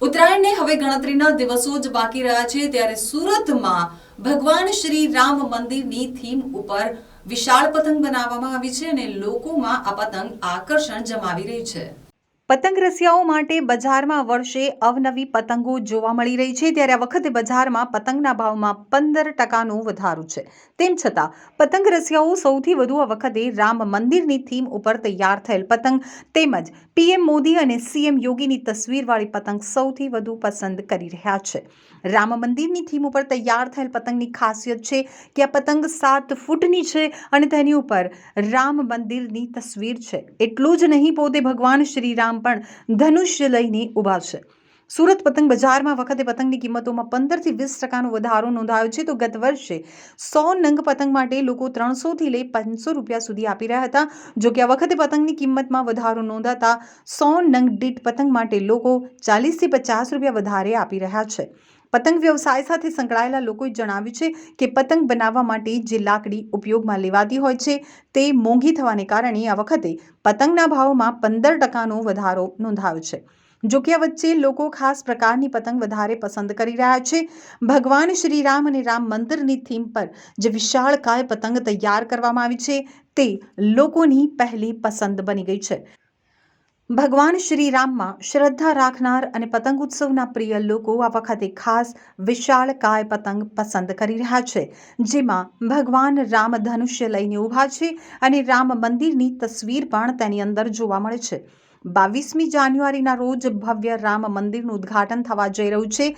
ઉત્તરાયણને હવે ગણતરીના દિવસો જ બાકી રહ્યા છે, ત્યારે સુરતમાં ભગવાન શ્રી રામ મંદિરની થીમ ઉપર વિશાળ પતંગ બનાવવામાં આવી છે અને લોકોમાં આ પતંગ આકર્ષણ જમાવી રહી છે. પતંગ રસિયાઓ માટે બજારમાં વર્ષે અવનવી પતંગો જોવા મળી રહી છે. ત્યારે આ વખતે બજારમાં પતંગના ભાવમાં પંદર ટકાનો વધારો છે. તેમ છતાં, પતંગ રસિયાઓ સૌથી વધુ આ વખતે રામ મંદિરની થીમ ઉપર તૈયાર થયેલ પતંગ તેમજ પીએમ મોદી અને સીએમ યોગીની તસવીરવાળી પતંગ સૌથી વધુ પસંદ કરી રહ્યા છે. રામ મંદિરની થીમ ઉપર તૈયાર થયેલ પતંગની ખાસિયત છે કે આ પતંગ સાત ફૂટની છે અને તેની ઉપર રામ મંદિરની તસવીર છે. એટલું જ નહીં, પોતે ભગવાન શ્રી રામ પણ ધનુષ્ય લઈને ઊભા છે. સુરત પતંગ બજારમાં વખતે પતંગની કિંમતોમાં પંદરથી વીસ ટકાનો વધારો નોંધાયો છે. તો ગત વર્ષે સો નંગ પતંગ માટે લોકો ત્રણસોથી લઈ પાંચસો રૂપિયા સુધી આપી રહ્યા હતા. જો કે આ વખતે પતંગની કિંમતમાં વધારો નોંધાતા સો નંગ દીઠ પતંગ માટે લોકો ચાલીસથી પચાસ રૂપિયા વધારે આપી રહ્યા છે. પતંગ વ્યવસાય સાથે સંકળાયેલા લોકોએ જણાવ્યું છે કે પતંગ બનાવવા માટે જે લાકડી ઉપયોગમાં લેવાતી હોય છે, તે મોંઘી થવાને કારણે આ વખતે પતંગના ભાવમાં પંદર ટકાનો વધારો નોંધાયો છે. જો કે આ વચ્ચે લોકો ખાસ પ્રકારની પતંગ વધારે પસંદ કરી રહ્યા છે. ભગવાન શ્રી રામ અને રામ મંદિરની થીમ પર જે વિશાળ કાય પતંગ તૈયાર કરવામાં આવી છે, તે લોકોની પહેલી પસંદ બની ગઈ છે. ભગવાન શ્રી રામમાં શ્રદ્ધા રાખનાર અને પતંગ ઉત્સવના પ્રિય લોકો આ વખતે ખાસ વિશાળ કાય પતંગ પસંદ કરી રહ્યા છે. જેમાં ભગવાન રામ ધનુષ્ય લઈને ઊભા છે અને રામ મંદિરની તસવીર પણ તેની અંદર જોવા મળે છે. બાવીસમી જાન્યુઆરીના રોજ ભવ્ય રામ મંદિરનું ઉદ્ઘાટન થવા જઈ રહ્યું છે.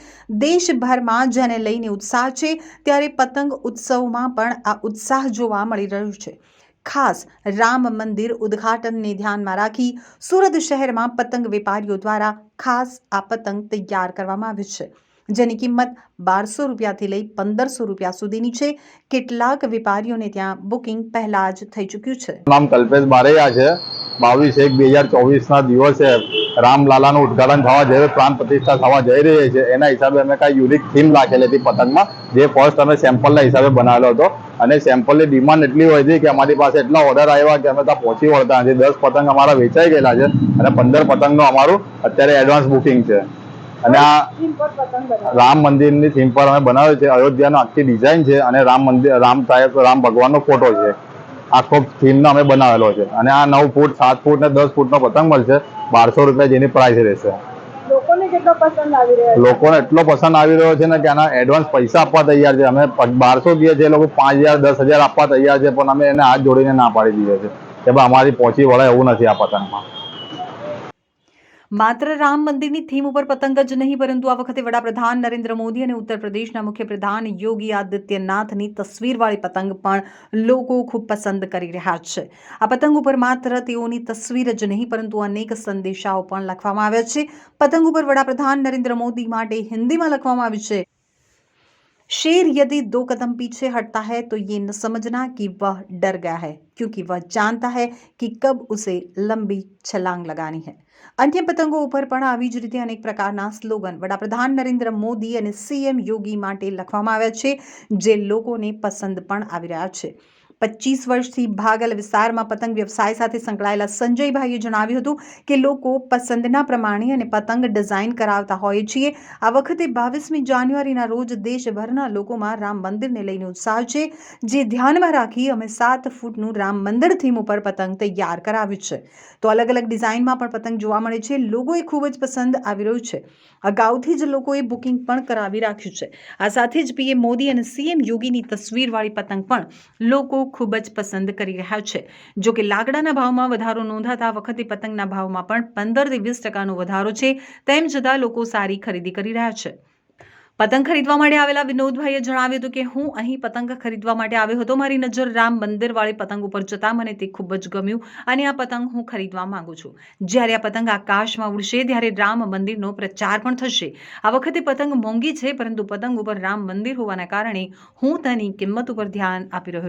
દેશભરમાં જેને લઈને ઉત્સાહ છે, ત્યારે પતંગ ઉત્સવમાં પણ આ ઉત્સાહ જોવા મળી રહ્યો છે. ખાસ રામ મંદિર ઉદ્ઘાટનને ધ્યાનમાં રાખી સુરત શહેરમાં પતંગ વેપારીઓ દ્વારા ખાસ આ પતંગ તૈયાર કરવામાં આવ્યું છે. જેની કિંમત બારસો રૂપિયાથી લઈ પંદરસો રૂપિયા સુધીની છે. કેટલાક વેપારીઓને ત્યાં બુકિંગ પહેલા જ થઈ ચૂક્યું છે. નામ કલ્પેશ બારૈયા છે. બાવીસ એક બે હજાર ચોવીસના દિવસે રામલાલાનું ઉદ્ઘાટન થવા જઈ રહ્યું પ્રાણ પ્રતિષ્ઠા થવા જઈ રહી છે. એના હિસાબે અમે કાંઈ યુનિક થીમ રાખેલી હતી પતંગમાં. જે ફર્સ્ટ અમે સેમ્પલના હિસાબે બનાવેલો હતો. અને સેમ્પલની ડિમાન્ડ એટલી હોય છે કે અમારી પાસે એટલા ઓર્ડર આવ્યા કે અમે ત્યાં પહોંચી વળતા નથી. દસ પતંગ અમારા વેચાઈ ગયેલા છે અને પંદર પતંગનું અમારું અત્યારે એડવાન્સ બુકિંગ છે. અને આ રામ મંદિરની થીમ પર અમે બનાવ્યું છે. અયોધ્યાનો આખી ડિઝાઇન છે અને રામ મંદિર રામ સાહેબ રામ ભગવાનનો ફોટો છે. આખો થીમનો અમે બનાવેલો છે. અને આ નવ ફૂટ સાત ફૂટ ને દસ ફૂટનો પતંગ મળશે. બારસો રૂપિયા જેની પ્રાઇસ રહેશે. લોકોને કેટલો પસંદ આવી રહ્યો છે? લોકોને એટલો પસંદ આવી રહ્યો છે ને કે આના એડવાન્સ પૈસા આપવા તૈયાર છે. અમે બારસો દઈએ છીએ લોકો પાંચ હજાર દસ હજાર આપવા તૈયાર છે પણ અમે એને હાથ જોડીને ના પાડી દઈએ છીએ કે ભાઈ અમારી પહોંચી વળે એવું નથી આ પતંગમાં. માત્ર રામ મંદિરની થીમ ઉપર પતંગ જ નહીં, પરંતુ આ વખતે વડાપ્રધાન નરેન્દ્ર મોદી અને ઉત્તર પ્રદેશના મુખ્યપ્રધાન યોગી આદિત્યનાથની તસવીરવાળી પતંગ પણ લોકો ખૂબ પસંદ કરી રહ્યા છે. આ પતંગ ઉપર માત્ર તેઓની તસવીર જ નહીં, પરંતુ અનેક સંદેશાઓ પણ લખવામાં આવ્યા છે. પતંગ ઉપર વડાપ્રધાન નરેન્દ્ર મોદી માટે હિન્દીમાં લખવામાં આવી છે शेर यदि दो कदम पीछे हटता है तो ये न समझना कि वह डर गया है क्योंकि वह जानता है कि कब उसे लंबी छलांग लगानी है અન્ય પતંગો ઉપર પણ આવી જ રીતે અનેક પ્રકારના સ્લોગન વડાપ્રધાન નરેન્દ્ર મોદી અને સીએમ યોગી માટે લખવામાં આવ્યા છે જે લોકોને પસંદ પણ આવી રહ્યા છે પચીસ વર્ષથી ભાગલ વિસ્તારમાં પતંગ વ્યવસાય સાથે સંકળાયેલા સંજયભાઈએ જણાવ્યું હતું કે લોકો પસંદના પ્રમાણે અને પતંગ ડિઝાઇન કરાવતા હોય છીએ. આ વખતે બાવીસમી જાન્યુઆરીના રોજ દેશભરના લોકોમાં રામ મંદિરને લઈને ઉત્સાહ છે. જે ધ્યાનમાં રાખી અમે સાત ફૂટનું રામ મંદિર થીમ ઉપર પતંગ તૈયાર કરાવ્યું છે. તો અલગ અલગ ડિઝાઇનમાં પણ પતંગ જોવા મળે છે. લોકોએ ખૂબ જ પસંદ આવી રહ્યું છે. અગાઉથી જ લોકોએ બુકિંગ પણ કરાવી રાખ્યું છે. આ સાથે જ પીએમ મોદી અને સીએમ યોગીની તસવીરવાળી પતંગ પણ લોકો ખૂબ જ પસંદ કરી રહ્યા છે. જો કે લાકડાના ભાવમાં વધારો નોંધાતા વખતે પતંગના ભાવમાં પણ પંદરથી વીસ ટકાનો વધારો છે, તેમ છતાં લોકો સારી ખરીદી કરી રહ્યા છે. પતંગ ખરીદવા માટે આવેલા વિનોદભાઈએ જણાવ્યું હતું કે, હું અહીં પતંગ ખરીદવા માટે આવ્યો હતો. મારી નજર રામ મંદિરવાળી પતંગ ઉપર જતા મને તે ખૂબ જ ગમ્યું અને આ પતંગ હું ખરીદવા માંગુ છું. જ્યારે આ પતંગ આકાશમાં ઉડશે, ત્યારે રામ મંદિરનો પ્રચાર પણ થશે. આ વખતે પતંગ મોંઘી છે, પરંતુ પતંગ ઉપર રામ મંદિર હોવાના કારણે હું તેની કિંમત ઉપર ધ્યાન આપી રહ્યો